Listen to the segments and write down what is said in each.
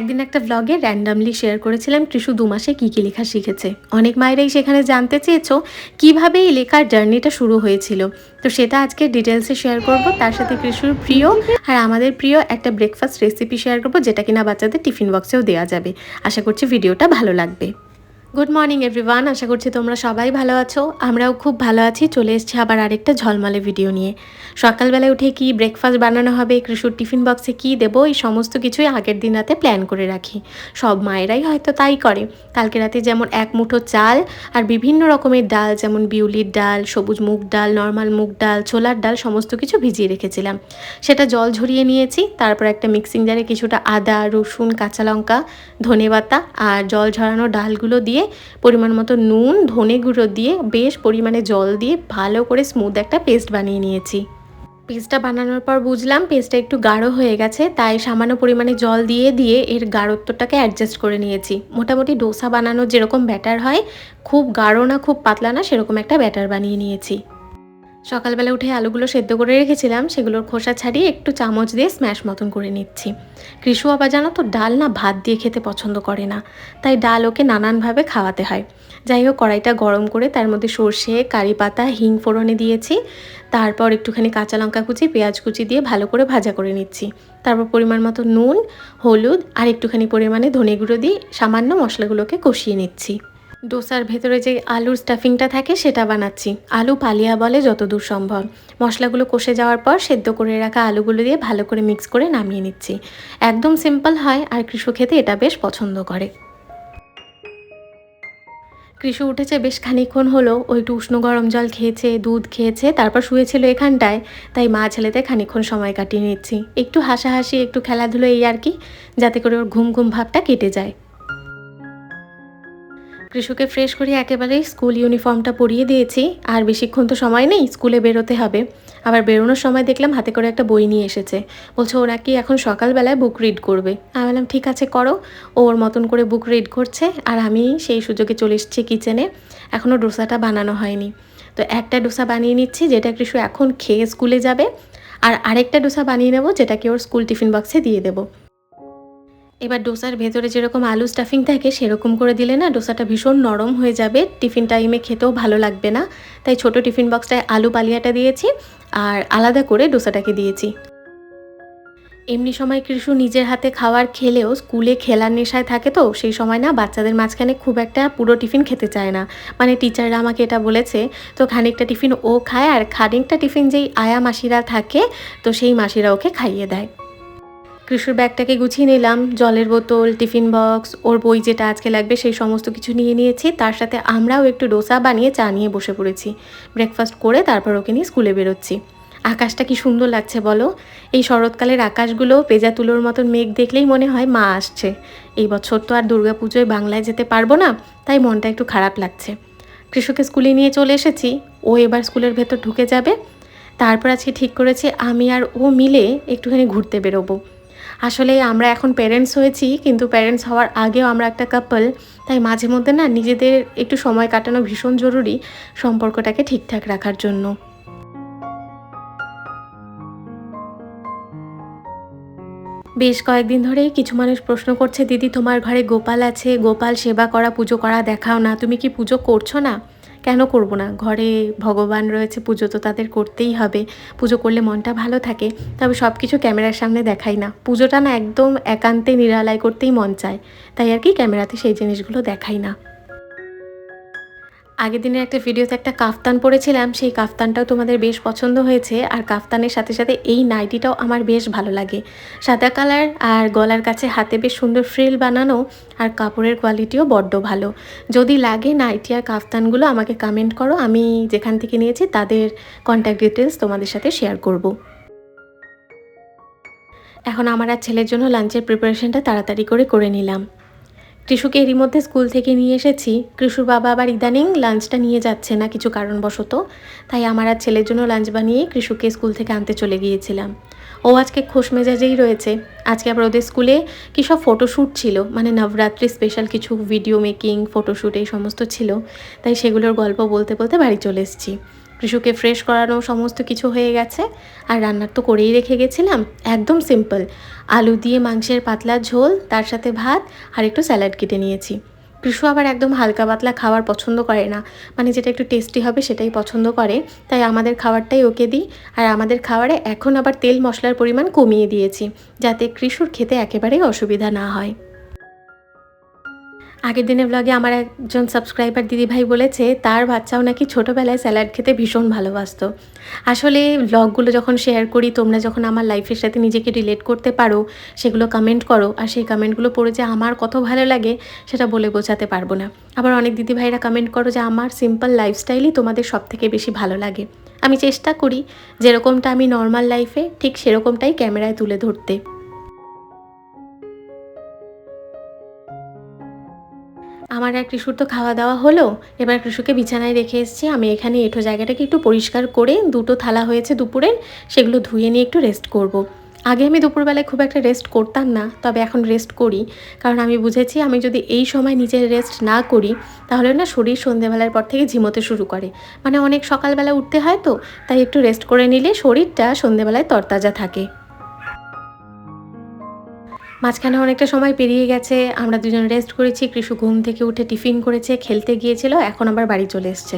একদিন একটা ব্লগে র্যান্ডামলি শেয়ার করেছিলাম কৃষু দু মাসে কী কী লেখা শিখেছে। অনেক মায়েরাই সেখানে জানতে চেয়েছো কীভাবে এই লেখার জার্নিটা শুরু হয়েছিল। তো সেটা আজকে ডিটেলসে শেয়ার করব। তার সাথে কৃষুর প্রিয় আর আমাদের প্রিয় একটা ব্রেকফাস্ট রেসিপি শেয়ার করব, যেটা কিনা বাচ্চাদের টিফিন বক্সেও দেওয়া যাবে। আশা করছি ভিডিওটা ভালো লাগবে। গুড মর্নিং এভরিওয়ান আশা করছি তোমরা সবাই ভালো আছো। আমরাও খুব ভালো আছি। চলে এসেছি আবার আরেকটা ঝলমলে ভিডিও নিয়ে। সকালবেলায় উঠে কি ব্রেকফাস্ট বানানো হবে, কৃষুর টিফিন বক্সে কি দেবো, এই সমস্ত কিছুই আগের দিন রাতে প্ল্যান করে রাখি। সব মায়েরাই হয়তো তাই করে। কালকে রাতে যেমন এক মুঠো চাল আর বিভিন্ন রকমের ডাল, যেমন বিউলির ডাল, সবুজ মুগ ডাল নর্মাল মুগ ডাল, ছোলার ডাল, সমস্ত কিছু ভিজিয়ে রেখেছিলাম। সেটা জল ঝরিয়ে নিয়েছি। তারপর একটা মিক্সিং জারে কিছুটা আদা, রসুন, কাঁচা লঙ্কা, ধনেপাতা আর জল ঝরানো ডালগুলো দিয়ে পরিমাণ মতো নুন, ধনে গুঁড়ো দিয়ে বেশ পরিমাণে জল দিয়ে ভালো করে স্মুথ একটা পেস্ট বানিয়ে নিয়েছি। পেস্টটা বানানোর পর বুঝলাম পেস্টটা একটু গাঢ় হয়ে গেছে, তাই সামান্য পরিমাণে জল দিয়ে দিয়ে এর গাঢ়ত্বটাকে অ্যাডজাস্ট করে নিয়েছি। মোটামুটি ডোসা বানানোর যেরকম ব্যাটার হয়, খুব গাঢ় না, খুব পাতলা না, সেরকম একটা ব্যাটার বানিয়ে নিয়েছি। সকালবেলা উঠে আলুগুলো সেদ্ধ করে রেখেছিলাম, সেগুলোর খোসা ছাড়িয়ে একটু চামচ দিয়ে স্ম্যাশ মতন করে নিচ্ছি। কৃষু আবার জানো তো, ডাল না ভাত দিয়ে খেতে পছন্দ করে না, তাই ডাল ওকে নানানভাবে খাওয়াতে হয়। যাই হোক, কড়াইটা গরম করে তার মধ্যে সর্ষে, কারি পাতা, হিং ফোড়নে দিয়েছি, তারপর একটুখানি কাঁচা লঙ্কা কুচি, পেঁয়াজ কুচি দিয়ে ভালো করে ভাজা করে নিচ্ছি। তারপর পরিমাণ মতো নুন, হলুদ আর একটুখানি পরিমাণে ধনে গুঁড়ো দিয়ে সামান্য মশলাগুলোকে কষিয়ে নিচ্ছি। ডোসার ভেতরে যে আলুর স্টাফিংটা থাকে সেটা বানাচ্ছি। আলু পালিয়া বলে যতদূর সম্ভব। মশলাগুলো কষে যাওয়ার পর সেদ্ধ করে রাখা আলুগুলো দিয়ে ভালো করে মিক্স করে নামিয়ে নিচ্ছি। একদম সিম্পল হয় আর কৃষক খেতে এটা বেশ পছন্দ করে। কৃষু উঠেছে বেশ খানিক্ষণ হলো, ও একটু উষ্ণ গরম জল খেয়েছে, দুধ খেয়েছে, তারপর শুয়েছিল এখানটায়, তাই মা ছেলেতে খানিক্ষণ সময় কাটিয়ে নিচ্ছি। একটু হাসাহাসি, একটু খেলাধুলো এই আর কি, যাতে করে ওর ঘুম ঘুম ভাবটা কেটে যায়। কৃষুকে ফ্রেশ করে একেবারেই স্কুল ইউনিফর্মটা পরিয়ে দিয়েছি। আর বেশিক্ষণ তো সময় নেই, স্কুলে বেরোতে হবে। আবার বেরোনোর সময় দেখলাম হাতে করে একটা বই নিয়ে এসেছে। বলছে ও নাকি এখন সকালবেলায় বুক রিড করবে? আমি বললাম, ঠিক আছে, করো। ওর মতন করে বুক রিড করছে আর আমি সেই সুযোগে চলে এসেছি কিচেনে এখনও ডোসাটা বানানো হয়নি। তো একটা ডোসা বানিয়ে নিচ্ছি, যেটা কৃষু এখন খেয়ে স্কুলে যাবে। আর আরেকটা ডোসা বানিয়ে নেব, যেটাকে ওর স্কুল টিফিন বক্সে দিয়ে দেবো। এবার ডোসার ভেতরে যেরকম আলু স্টাফিং থাকে, সেরকম করে দিলে না ডোসাটা ভীষণ নরম হয়ে যাবে। টিফিন টাইমে খেতেও ভালো লাগবে না। তাই ছোট টিফিন বক্সটায় আলু পালিয়াটা দিয়েছি আর আলাদা করে ডোসাটাকে দিয়েছি। এমনি সময় কৃষু নিজের হাতে খাওয়ার খেলেও স্কুলে খেলার নেশায় থাকে তো, সেই সময় না বাচ্চাদের মাঝখানে খুব একটা পুরো টিফিন খেতে চায় না। মানে টিচাররা আমাকে এটা বলেছে, তো খানিকটা টিফিন ও খায় আর খানিকটা টিফিন যেই আয়া মাসিরা থাকে, তো সেই মাসিরা ওকে খাইয়ে দেয়। কৃষুর ব্যাগটাকে গুছিয়ে নিলাম, জলের বোতল, টিফিন বক্স, ওর বই যেটা আজকে লাগবে সেই সমস্ত কিছু নিয়ে নিয়েছি। তার সাথে আমরাও একটু ডোসা বানিয়ে চা নিয়ে বসে পড়েছি। ব্রেকফাস্ট করে তারপর ওকে নিয়ে স্কুলে বেরোচ্ছি। আকাশটা কি সুন্দর লাগছে বলো? এই শরৎকালের আকাশগুলো পেজা তুলোর মতন মেঘ দেখলেই মনে হয় মা আসছে। এই বছর তো আর দুর্গাপুজোয় বাংলায় যেতে পারব না, তাই মনটা একটু খারাপ লাগছে। কৃষকে স্কুলে নিয়ে চলে এসেছি, ও এবার স্কুলের ভেতর ঢুকে যাবে। তারপর আজকে ঠিক করেছি আমি আর ও মিলে একটুখানি ঘুরতে বেরোবো। আসলে আমরা এখন প্যারেন্টস হয়েছি, কিন্তু প্যারেন্টস হওয়ার আগেও আমরা একটা কাপল তাই মাঝে মধ্যে না নিজেদের একটু সময় কাটানো ভীষণ জরুরি সম্পর্কটাকে ঠিকঠাক রাখার জন্য। বেশ কয়েকদিন ধরেই কিছু মানুষ প্রশ্ন করছে, দিদি, তোমার ঘরে গোপাল আছে? গোপাল সেবা করা, পুজো করা দেখাও না। তুমি কি পুজো করছ না? কেন করব না? ঘরে ভগবান রয়েছে, পুজো তো তাদের করতেই হবে। পুজো করলে মনটা ভালো থাকে। তবে সব কিছু ক্যামেরার সামনে দেখাই না। পুজোটা না একদম একান্তে নিরালায় করতেই মন চায়। তাই আর কি ক্যামেরাতে সেই জিনিসগুলো দেখাই না। আগের দিনের একটা ভিডিওতে একটা কাফতান পরেছিলাম, সেই কাফতানটাও তোমাদের বেশ পছন্দ হয়েছে। আর কাফতানের সাথে সাথে এই নাইটিটাও আমার বেশ ভালো লাগে। সাদা কালার আর গলার কাছে হাতে বেশ সুন্দর ফ্রিল বানানো আর কাপড়ের কোয়ালিটিও বড্ড ভালো। যদি লাগে নাইটি আর কাফতানগুলো আমাকে কমেন্ট করো, আমি যেখান থেকে নিয়েছি তাদের কন্ট্যাক্ট ডিটেলস তোমাদের সাথে শেয়ার করব। এখন আমার আর ছেলের জন্য লাঞ্চের প্রিপারেশনটা তাড়াতাড়ি করে করে নিলাম। কৃষুকে এরই মধ্যে স্কুল থেকে নিয়ে এসেছি। কৃষুর বাবা আবার ইদানিং লাঞ্চটা নিয়ে যাচ্ছে না কিছু কারণবশত। তাই আমার আর ছেলের জন্য লাঞ্চ বানিয়ে কৃষুকে স্কুল থেকে আনতে চলে গিয়েছিলাম। ও আজকে খোশ মেজাজেই রয়েছে। আজকে আবার ওদের স্কুলে কী সব ফটোশ্যুট ছিল? মানে নবরাত্রি স্পেশাল কিছু ভিডিও মেকিং ফটোশ্যুট এই সমস্ত ছিল। তাই সেগুলোর গল্প বলতে বলতে বাড়ি চলে এসেছি। কৃষুকে ফ্রেশ করানো সমস্ত কিছু হয়ে গেছে। আর রান্নার তো করেই রেখে গেছিলাম। একদম সিম্পল আলু দিয়ে মাংসের পাতলা ঝোল, তার সাথে ভাত আর একটু স্যালাড কেটে নিয়েছি। কৃষু আবার একদম হালকা পাতলা খাবার পছন্দ করে না। মানে যেটা একটু টেস্টি হবে সেটাই পছন্দ করে। তাই আমাদের খাবারটাই ওকে দিই। আর আমাদের খাবারে এখন আবার তেল মশলার পরিমাণ কমিয়ে দিয়েছি। যাতে কৃষুর খেতে একেবারেই অসুবিধা না হয়। আগের দিনের ব্লগে আমার একজন সাবস্ক্রাইবার দিদিভাই বলেছে, তার বাচ্চাও নাকি ছোটোবেলায় স্যালাড খেতে ভীষণ ভালোবাসতো। আসলে ব্লগগুলো যখন শেয়ার করি, তোমরা যখন আমার লাইফের সাথে নিজেকে রিলেট করতে পারো, সেগুলো কমেন্ট করো, আর সেই কমেন্টগুলো পড়ে যে আমার কত ভালো লাগে, সেটা বলে বোঝাতে পারব না। আবার অনেক দিদিভাইরা কমেন্ট করো যে আমার সিম্পল লাইফস্টাইলই তোমাদের সব থেকে বেশি ভালো লাগে। আমি চেষ্টা করি যেরকমটা আমি নর্মাল লাইফে ঠিক সেরকমটাই ক্যামেরায় তুলে ধরতে। আমার আর কৃষুর তো খাওয়া দাওয়া হলো। এবার কৃষুকে বিছানায় রেখে এসেছি। আমি এখানে এঁঠো জায়গাটাকে একটু পরিষ্কার করে দুটো থালা হয়েছে দুপুরের, সেগুলো ধুয়ে নিয়ে একটু রেস্ট করব। আগে আমি দুপুরবেলায় খুব একটা রেস্ট করতাম না, তবে এখন রেস্ট করি। কারণ আমি বুঝেছি আমি যদি এই সময় নিজের রেস্ট না করি, তাহলে না শরীর সন্ধেবেলার পর থেকে ঝিমোতে শুরু করে। মানে অনেক সকালবেলা উঠতে হয় তো, তাই একটু রেস্ট করে নিলে শরীরটা সন্ধেবেলায় তরতাজা থাকে। মাঝখানে অনেকটা সময় পেরিয়ে গেছে, আমরা দুজন রেস্ট করেছি, কৃষু ঘুম থেকে উঠে টিফিন করেছে, খেলতে গিয়েছিল, এখন আবার বাড়ি চলে এসছে।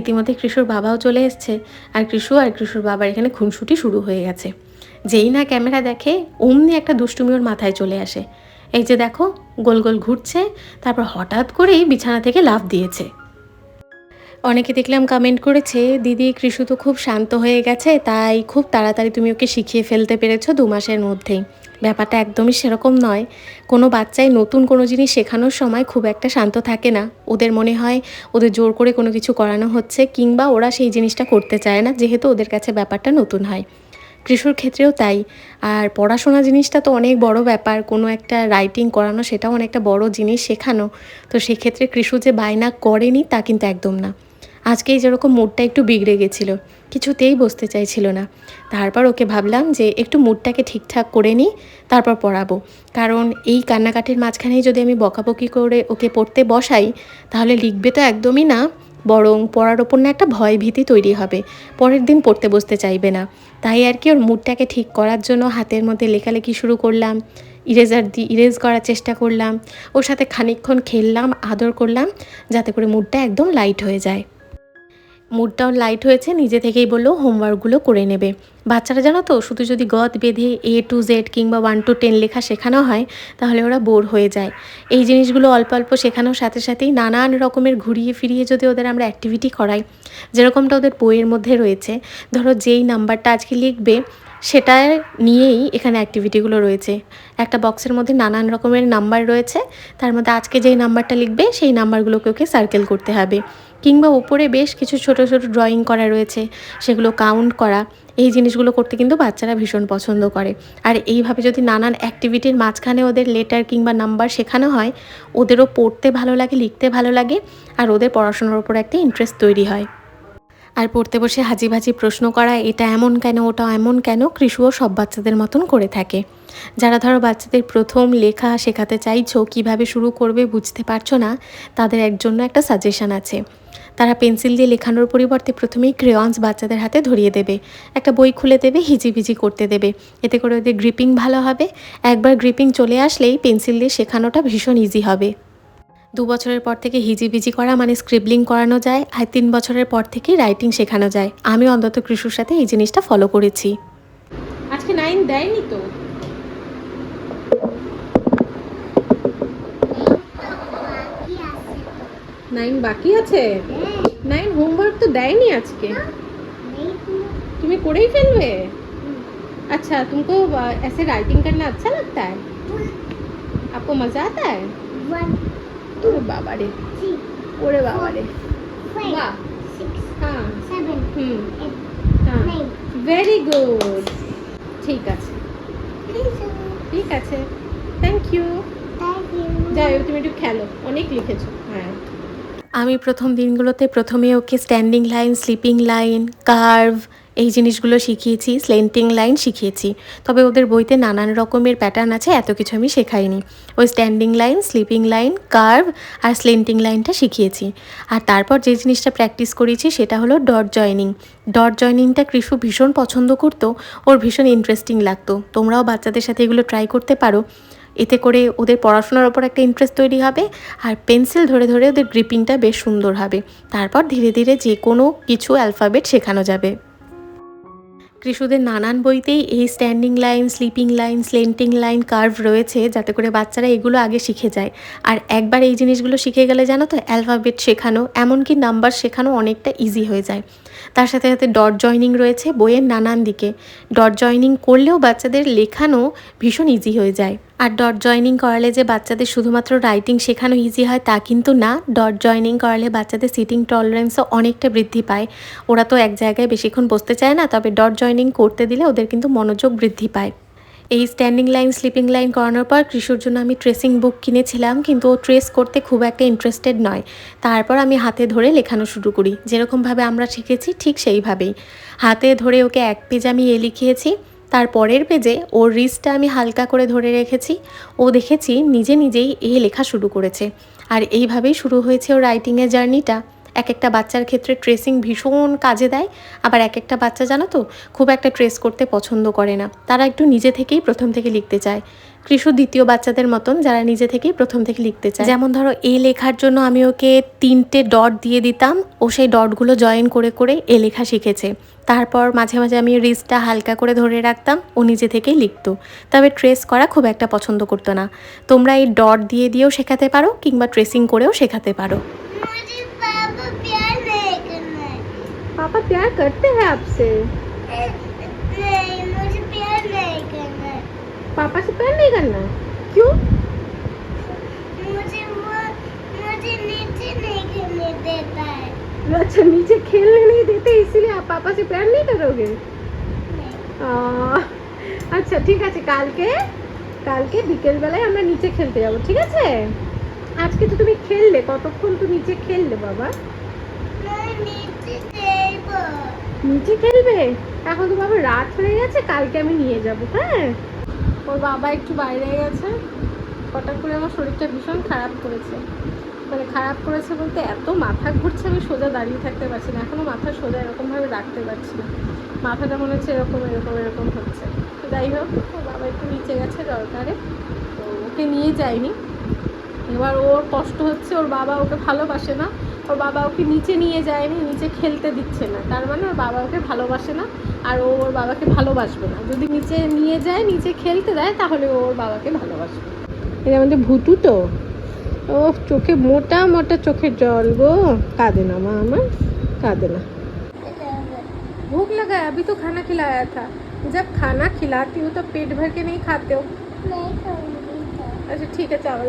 ইতিমধ্যে কৃষুর বাবাও চলে এসছে, আর কৃষু আর কৃষুর বাবার এখানে খুনসুটি শুরু হয়ে গেছে। যেই না ক্যামেরা দেখে, অমনি একটা দুষ্টুমি ওর মাথায় চলে আসে। এই যে দেখো, গোল গোল ঘুরছে, তারপর হঠাৎ করেই বিছানা থেকে লাফ দিয়েছে। অনেকে দেখলাম কমেন্ট করেছে, দিদি, কৃষু তো খুব শান্ত হয়ে গেছে, তাই খুব তাড়াতাড়ি তুমি ওকে শিখিয়ে ফেলতে পেরেছ দু মাসের মধ্যেই। ব্যাপারটা একদমই সেরকম নয়। কোনো বাচ্চাই নতুন কোনো জিনিস শেখানোর সময় খুব একটা শান্ত থাকে না। ওদের মনে হয় ওদের জোর করে কোনো কিছু করানো হচ্ছে কিংবা ওরা সেই জিনিসটা করতে চায় না, যেহেতু ওদের কাছে ব্যাপারটা নতুন হয়। কৃষুর ক্ষেত্রেও তাই। আর পড়াশোনা জিনিসটা তো অনেক বড় ব্যাপার। কোনো একটা রাইটিং করানো সেটাও অনেকটা বড় জিনিস শেখানো। তো সেক্ষেত্রে কৃষু যে বায়না করেনি তা কিন্তু একদম না। আজকেই যেরকম মুডটা একটু বিগড়ে গেছিল, কিছুতেই বসতে চাইছিল না। তারপর ওকে ভাবলাম যে একটু মুডটাকে ঠিকঠাক করে নিই, তারপর পড়াবো। কারণ এই কান্নাকাটির মাঝখানেই যদি আমি বকাবকি করে ওকে পড়তে বসাই, তাহলে লিখবে তো একদমই না, বরং পড়ার ওপর না একটা ভয় ভীতি তৈরি হবে, পরের দিন পড়তে বসতে চাইবে না। তাই আর কি ওর মুডটাকে ঠিক করার জন্য হাতের মধ্যে লেখালেখি শুরু করলাম, ইরেজার দিয়ে ইরেজ করার চেষ্টা করলাম, ওর সাথে খানিকক্ষণ খেললাম, আদর করলাম, যাতে করে মুডটা একদম লাইট হয়ে যায়। মুডটাও লাইট হয়েছে, নিজে থেকেই বলল হোমওয়ার্কগুলো করে নেবে। বাচ্চারা জানো তো, শুধু যদি গদ বেঁধে এ টু জেড কিংবা ওয়ান টু টেন লেখা শেখানো হয়, তাহলে ওরা বোর হয়ে যায়। এই জিনিসগুলো অল্প অল্প শেখানোর সাথে সাথেই নানান রকমের ঘুরিয়ে ফিরিয়ে যদি ওদের আমরা অ্যাক্টিভিটি করাই, যেরকমটা ওদের বইয়ের মধ্যে রয়েছে, ধরো যেই নাম্বারটা আজকে লিখবে সেটা নিয়েই এখানে অ্যাক্টিভিটিগুলো রয়েছে। একটা বক্সের মধ্যে নানান রকমের নাম্বার রয়েছে। তার মধ্যে আজকে যেই নাম্বারটা লিখবে, সেই নাম্বারগুলোকে ওকে সার্কেল করতে হবে। কিংবা উপরে বেশ কিছু ছোট ছোট ড্রয়িং করা রয়েছে, সেগুলো কাউন্ট করা। এই জিনিসগুলো করতে কিন্তু বাচ্চারা ভীষণ পছন্দ করে। আর এইভাবে যদি নানান অ্যাক্টিভিটির মাঝখানে ওদের লেটার কিংবা নাম্বার শেখানো হয়, ওদেরও পড়তে ভালো লাগে, লিখতে ভালো লাগে, আর ওদের পড়াশোনার ওপর একটা ইন্টারেস্ট তৈরি হয়। আর পড়তে বসে হাজি ভাজি প্রশ্ন করা, এটা এমন কেন, ওটা এমন কেন, কৃষুও সব বাচ্চাদের মতন করে থাকে। যারা ধরো বাচ্চাদের প্রথম লেখা শেখাতে চাইছো, কীভাবে শুরু করবে বুঝতে পারছ না, তাদের এক জন্য একটা সাজেশন আছে। তারা পেন্সিল দিয়ে লেখানোর পরিবর্তে প্রথমেই ক্রেয়ন্স বাচ্চাদের হাতে ধরিয়ে দেবে। একটা বই খুলে দেবে, হিজিবিজি করতে দেবে। এতে করে ওদের গ্রিপিং ভালো হবে। একবার গ্রিপিং চলে আসলেই পেন্সিল দিয়ে শেখানোটা ভীষণ ইজি হবে। দু বছরের পর থেকে হিজিবিজি করা মানে স্ক্রিবলিং করানো যায় আর তিন বছরের পর থেকে রাইটিং শেখানো যায় আমি অন্তত কৃষুর সাথে এই জিনিসটা ফলো করেছি আজকে নাইন দেয়নি তো নাইন বাকি আছে নাইন হোমওয়ার্ক তো দেয়নি আজকে तुम्हें करेही ফেলবে अच्छा तुमको अ, ऐसे राइटिंग करना अच्छा लगता है आपको मजा आता है ওরে বাবা রে ওরে বাবা রে বাহ। হ্যাঁ। হ্যাঁ। ভেরি গুড ঠিক আছে। ঠিক আছে। থ্যাংক ইউ যাই হোক তুমি একটু খেলো। অনেক লিখেছো। হ্যাঁ। আমি প্রথম দিনগুলোতে প্রথমে ওকে standing line sleeping line curve এই জিনিসগুলো শিখিয়েছি স্লেন্টিং লাইন শিখিয়েছি। তবে ওদের বইতে নানান রকমের প্যাটার্ন আছে, এত কিছু আমি শেখাইনি। ওই standing line sleeping line curve আর স্লেন্টিং লাইনটা শিখিয়েছি। আর তারপর যে জিনিসটা প্র্যাকটিস করেছি সেটা হলো ডট জয়নিং ডট জয়নিংটা কৃষু ভীষণ পছন্দ করতো, ওর ভীষণ ইন্টারেস্টিং লাগতো। তোমরাও বাচ্চাদের সাথে এগুলো ট্রাই করতে পারো। এতে করে ওদের পড়াশোনার ওপর একটা ইন্টারেস্ট তৈরি হবে আর পেন্সিল ধরে ধরে ওদের গ্রিপিংটা বেশ সুন্দর হবে। তারপর ধীরে ধীরে যে কোনো কিছু অ্যালফাবেট শেখানো যাবে। কৃষুদের নানান বইতেই এই standing line sleeping line slanting line curve রয়েছে যাতে করে বাচ্চারা এগুলো আগে শিখে যায়। আর একবার এই জিনিসগুলো শিখে গেলে জানো তো অ্যালফাবেট শেখানো, এমনকি নাম্বার শেখানো অনেকটা ইজি হয়ে যায়। তার সাথে সাথে ডট জয়নিং রয়েছে বইয়ের নানান দিকে। ডট জয়নিং করলেও বাচ্চাদের লেখানো ভীষণ ইজি হয়ে যায়। আর ডট জয়নিং করালে যে বাচ্চাদের শুধুমাত্র রাইটিং শেখানো ইজি হয়, তা কিন্তু না। ডট জয়নিং করালে বাচ্চাদের সিটিং টলারেন্সও অনেকটা বৃদ্ধি পায়। ওরা তো এক জায়গায় বেশিক্ষণ বসতে চায় না, তবে ডট জয়নিং করতে দিলে ওদের কিন্তু মনোযোগ বৃদ্ধি পায়। এই স্ট্যান্ডিং লাইন স্লিপিং লাইন করানোর পর কৃষুর জন্য আমি ট্রেসিং বুক কিনেছিলাম, কিন্তু ও ট্রেস করতে খুব একটা ইন্টারেস্টেড নয়। তারপর আমি হাতে ধরে লেখানো শুরু করি। যেরকমভাবে আমরা শিখেছি, ঠিক সেইভাবেই। হাতে ধরে ওকে এক পেজ আমি এ লিখিয়েছি। তার পরের পেজে ওর রিস্টটা আমি হালকা করে ধরে রেখেছি। ও দেখেছি নিজে নিজেই এ লেখা শুরু করেছে। আর এইভাবেই শুরু হয়েছে ওর রাইটিংয়ের জার্নিটা এক একটা বাচ্চার ক্ষেত্রে ট্রেসিং ভীষণ কাজে দেয়। আবার এক একটা বাচ্চা জানো তো, খুব একটা ট্রেস করতে পছন্দ করে না। তারা একটু নিজে থেকেই প্রথম থেকে লিখতে চায়। কৃষু দ্বিতীয় বাচ্চাদের মতন যারা নিজে থেকেই প্রথম থেকে লিখতে চায়। যেমন ধরো, এ লেখার জন্য আমি ওকে তিনটে ডট দিয়ে দিতাম, ও সেই ডটগুলো জয়েন করে করে এ লেখা শিখেছে। তারপর মাঝে মাঝে আমি রিস্টটা হালকা করে ধরে রাখতাম, ও নিজে থেকেই লিখতো। তবে ট্রেস করা খুব একটা পছন্দ করতো না। তোমরা এই ডট দিয়ে দিয়েও শেখাতে পারো, কিংবা ট্রেসিং করেও শেখাতে পারো। पापा प्यार करते हैं आपसे नहीं मुझे प्यार नहीं करना है पापा से प्यार नहीं करना है क्यों मुझे वो मुझे नीचे नहीं खेलने देता है अच्छा नीचे खेलने नहीं देते इसीलिए आप पापा से प्यार नहीं करोगे नहीं। আহ, আচ্ছা ঠিক আছে কালকে কালকে বিকেল বেলায় আমরা নিচে খেলতে যাবো ঠিক আছে আজকে তো তুমি খেললে কতক্ষণ তো নিচে খেললে বাবা मैं नीचे खेलबो নিচে খেলবে? এখন তো বাবা রাত হয়ে গেছে, কালকে আমি নিয়ে যাব হ্যাঁ? ওর বাবা একটু বাইরে গেছে। হঠাৎ করে আমার শরীরটা ভীষণ খারাপ করেছে। মানে খারাপ করেছে বলতে এত মাথা ঘুরছে, আমি সোজা দাঁড়িয়ে থাকতে পারছি না। এখনও মাথা সোজা এরকমভাবে রাখতে পারছি না। মাথাটা মনে হচ্ছে এরকম এরকম এরকম হচ্ছে। তো যাই হোক, ওর বাবা একটু নিচে গেছে দরকারে। তো ওকে নিয়ে যায়নি এবার ওর কষ্ট হচ্ছে, ওর বাবা ওকে ভালোবাসে না। দেখো বাবা ওকে নিচে নিয়ে যায়নি নিচে খেলতে দিচ্ছে না। তার মানে ওর বাবা ওকে ভালোবাসে না আর ও ওর বাবাকে ভালোবাসবে না। যদি নিচে নিয়ে যায় নিচে খেলতে দেয় তাহলে ও ওর বাবাকে ভালোবাসবে। এটা আমাদের ভুতু তো? ও চোখে মোটা মোটা চোখের জল গো। কাঁদে না মা আমার? কাঁদে না। भूख লাগায়? আমি তো খানা খিলায়া থা যাব খানা খিলাতি হো তো পেট ভরকে भर के नहीं खाते हो नहीं अच्छा ठीक है चावल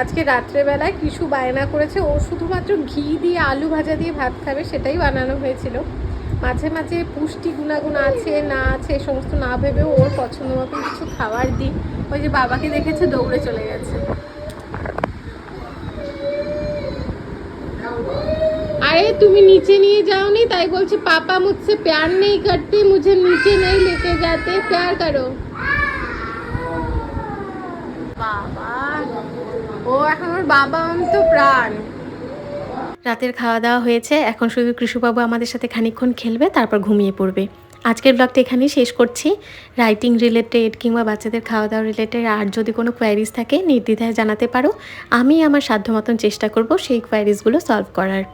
আজকে রাত্রেবেলায় কিছু বায়না করেছে। ও শুধুমাত্র ঘি দিয়ে আলু ভাজা দিয়ে ভাত খাবে, সেটাই বানানো হয়েছিল। মাঝে মাঝে পুষ্টি গুণাগুণ আছে, না আছে, এ সমস্ত না ভেবেও ওর পছন্দ মতো কিছু খাবার দিই। ওই যে বাবাকে দেখেছে, দৌড়ে চলে গেছে। আরে, তুমি নিচে নিয়ে যাও নি তাই বলছে, পাপা মুঝে প্যার নেই কাটতে, মুঝে নিচে নেই লেকে যাতে, প্যার করো। বাবা প্রাণ। রাতের খাওয়া দাওয়া হয়েছে, এখন শুধু কৃষুবাবু আমাদের সাথে খানিক্ষণ খেলবে, তারপর ঘুমিয়ে পড়বে। আজকের ব্লগটা এখানেই শেষ করছি। রাইটিং রিলেটেড কিংবা বাচ্চাদের খাওয়া দাওয়া রিলেটেড আর যদি কোনো কোয়ারিজ থাকে, নির্দ্বিধায় জানাতে পারো। আমি আমার সাধ্য মতন চেষ্টা করব সেই কোয়ারিজগুলো সলভ করার।